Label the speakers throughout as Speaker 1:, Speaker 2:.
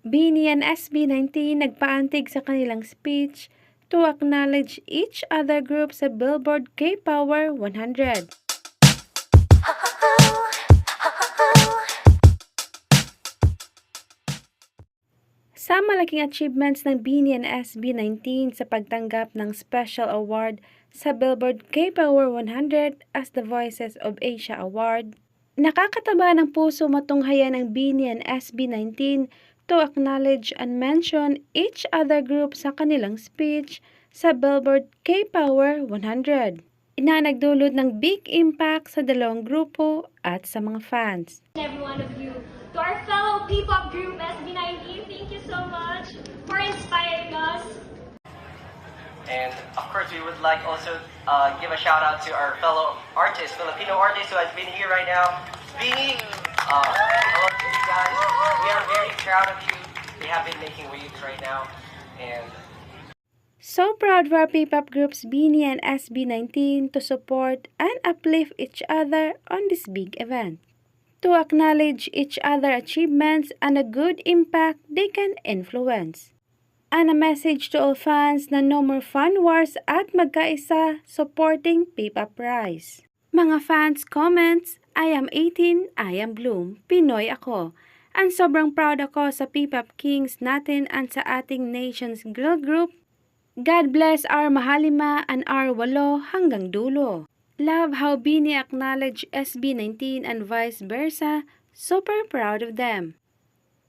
Speaker 1: Bini and SB19 nagpaantig sa kanilang speech to acknowledge each other group sa Billboard K-Power 100. Sa malaking achievements ng Bini and SB19 sa pagtanggap ng Special Award sa Billboard K-Power 100 as the Voices of Asia Award, nakakataba ng puso matunghayan ng Bini and SB19 to acknowledge and mention each other group sa kanilang speech sa Billboard K-Power 100 na nagdulot ng big impact sa dalawang grupo at sa mga fans.
Speaker 2: every one of you. To our fellow P-pop group SB19, thank you so much for inspiring us.
Speaker 3: And of course, we would like also uh, give a shout out to our fellow artist, Filipino artist who has been here right now. Beanie, uh, hello to you guys. We are very proud of you. We have been making waves right now. And
Speaker 1: So proud for our P-pop groups Beanie and SB19 to support and uplift each other on this big event. To acknowledge each other achievements and the good impact they can influence. And a message to all fans na no more fan wars at magkaisa supporting P-pop Rise. Mga fans comments, I am 18, I am Bloom, Pinoy ako. And sobrang proud ako sa P-pop Kings natin and sa ating nation's girl group God bless our Mahalima and our Walo hanggang dulo. Love how Bini acknowledge SB19 and vice versa. Super proud of them.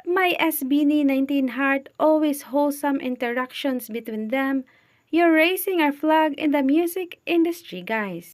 Speaker 1: My SB19 heart always wholesome interactions between them. You're raising our flag in the music industry, guys.